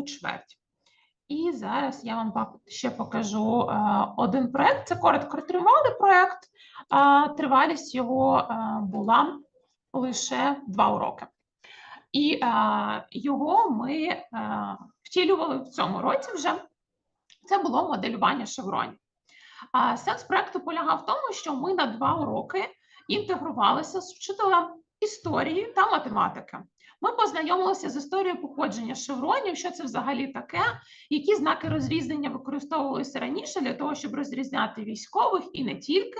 одну чверть. І зараз я вам ще покажу е, один проект. Це короткотривалий проект. а Тривалість його е, була лише два уроки. І е, його ми втілювали в цьому році вже. Це було моделювання шевронів. Сенс проекту полягав в тому, що ми на два уроки інтегрувалися з вчителем історії та математики. Ми познайомилися з історією походження шевронів, що це взагалі таке, які знаки розрізнення використовувалися раніше для того, щоб розрізняти військових і не тільки.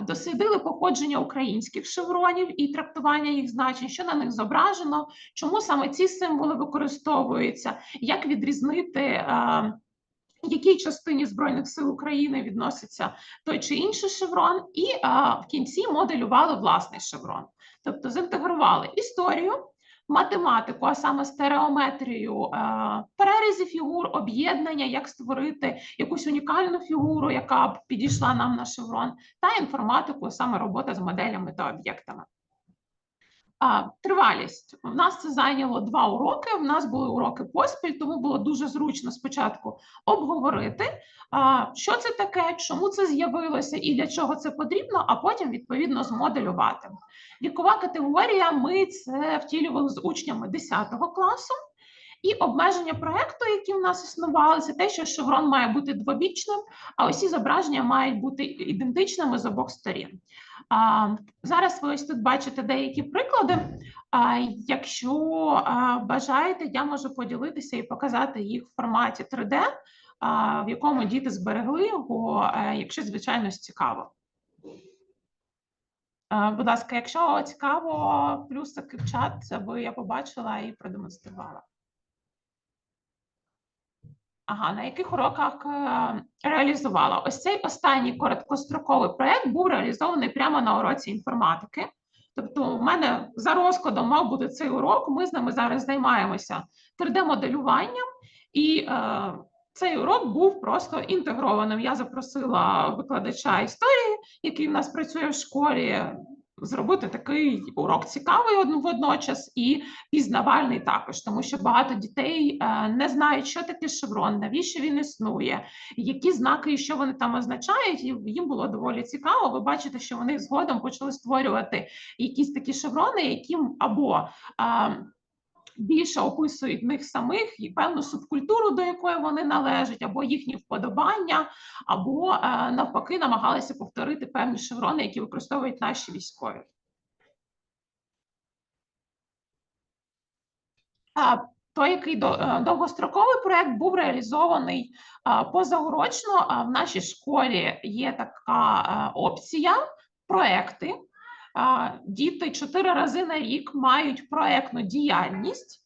Дослідили походження українських шевронів і трактування їх значень, що на них зображено, чому саме ці символи використовуються, як відрізнити. якій частині Збройних сил України відноситься той чи інший шеврон, і в кінці моделювали власний шеврон. Тобто зінтегрували історію, математику, а саме стереометрію, а, перерізі фігур, об'єднання, як створити якусь унікальну фігуру, яка б підійшла нам на шеврон, та інформатику, саме робота з моделями та об'єктами. Тривалість. У нас це зайняло два уроки. У нас були уроки поспіль, тому було дуже зручно спочатку обговорити, що це таке, чому це з'явилося і для чого це потрібно, а потім відповідно змоделювати. Вікова категорія. Ми це втілювали з учнями 10 класу. І обмеження проекту, які в нас існували, це те, що шеврон має бути двобічним, а усі зображення мають бути ідентичними з обох сторін. А, Зараз ви ось тут бачите деякі приклади. А, Якщо а, бажаєте, я можу поділитися і показати їх в форматі 3D, а, в якому діти зберегли його, а, якщо звичайно цікаво. Будь ласка, якщо цікаво, плюсики в чат, аби я побачила і продемонструвала. Ага, на яких уроках е, реалізувала? Ось цей останній короткостроковий проєкт був реалізований прямо на уроці інформатики. Тобто, у мене за розкладом мав бути цей урок. Ми з ними зараз займаємося 3D-моделюванням, і е, цей урок був просто інтегрованим. Я запросила викладача історії, який в нас працює в школі. Зробити такий урок цікавий од- водночас і пізнавальний також, тому що багато дітей е, не знають, що таке шеврон, навіщо він існує, які знаки і що вони там означають. І їм було доволі цікаво. Ви бачите, що вони згодом почали створювати якісь такі шеврони, які або більше описують них самих і певну субкультуру, до якої вони належать, або їхні вподобання, або е, навпаки намагалися повторити певні шеврони, які використовують наші військові. Той, який е, довгостроковий проект був реалізований а, позаурочно. В нашій школі є така е, опція проекти. Діти чотири рази на рік мають проектну діяльність.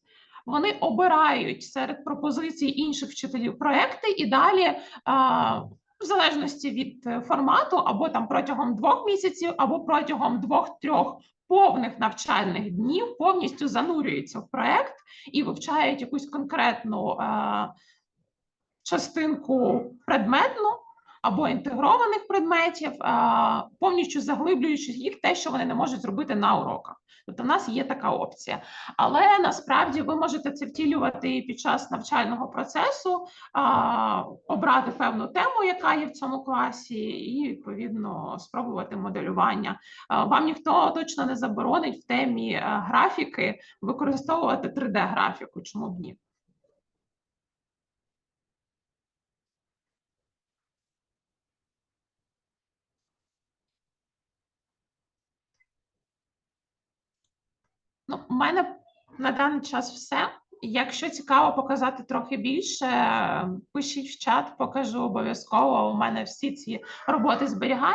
Вони обирають серед пропозицій інших вчителів проекти і далі. В залежності від е, формату, або там протягом двох місяців, або протягом двох-трьох повних навчальних днів повністю занурюються в проект і вивчають якусь конкретну частинку предметну або інтегрованих предметів, повністю заглиблюючи їх те, що вони не можуть зробити на уроках. Тобто, в нас є така опція. Але насправді ви можете це втілювати під час навчального процесу, обрати певну тему, яка є в цьому класі, і відповідно спробувати моделювання. Вам ніхто точно не заборонить в темі е, графіки використовувати 3D-графіку, чому б ні? Ну, у мене на даний час все. Якщо цікаво показати трохи більше, пишіть в чат, покажу обов'язково. У мене всі ці роботи зберігаються.